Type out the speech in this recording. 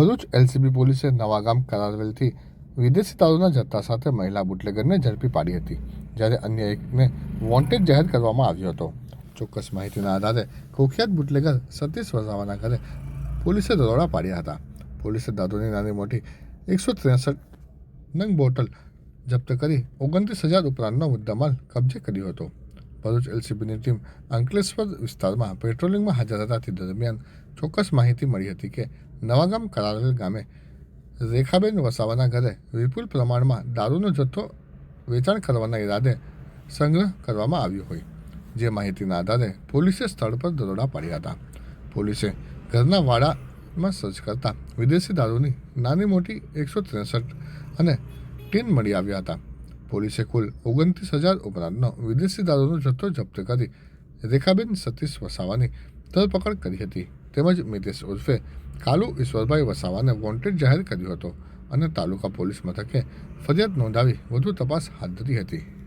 Bharuch LCB પોલીસે નવાગામ કરારવેલથી વિદેશી દારૂના જથ્થા સાથે મહિલા બુટલેગરને ઝડપી પાડી હતી, જ્યારે અન્ય એકને વોન્ટેડ જાહેર કરવામાં આવ્યો હતો. ચોક્કસ માહિતીના આધારે કુખ્યાત બુટલેગર સતીશ વસાવાના ઘરે પોલીસે દરોડા પાડ્યા હતા. પોલીસે દારૂની નાની મોટી એકસો ત્રેસઠ નંગ બોટલ જપ્ત કરી ઓગણત્રીસ હજાર ઉપરાંતનો મુદ્દામાલ કબજે કર્યો હતો. ભરૂચ એલસીબીની ટીમ અંકલેશ્વર વિસ્તારમાં પેટ્રોલિંગમાં હાજર હતા તે દરમિયાન ચોક્કસ માહિતી મળી હતી કે નવાગામ કરાવેલ ગામે રેખાબેન વસાવાના ઘરે વિપુલ પ્રમાણમાં દારૂનો જથ્થો વેચાણ કરવાના ઈરાદે સંગ્રહ કરવામાં આવ્યો હોય, જે માહિતીના આધારે પોલીસે સ્થળ પર દરોડા પાડ્યા હતા. પોલીસે ઘરના વાડામાં સર્ચ કરતા વિદેશી દારૂની નાની મોટી એકસો ત્રેસઠ અને ટીન મળી આવ્યા હતા. પોલીસે કુલ ઓગણત્રીસ હજાર ઉપરાંતનો વિદેશી દારૂનો જથ્થો જપ્ત કરી રેખાબેન સતીશ વસાવાની ધરપકડ કરી હતી. તેમજ મિતેશ ઉર્ફે કાલુ ઈશ્વરભાઈ વસાવાને વોન્ટેડ જાહેર કર્યો હતો અને તાલુકા પોલીસ મથકે ફરિયાદ નોંધાવી વધુ તપાસ હાથ ધરી હતી.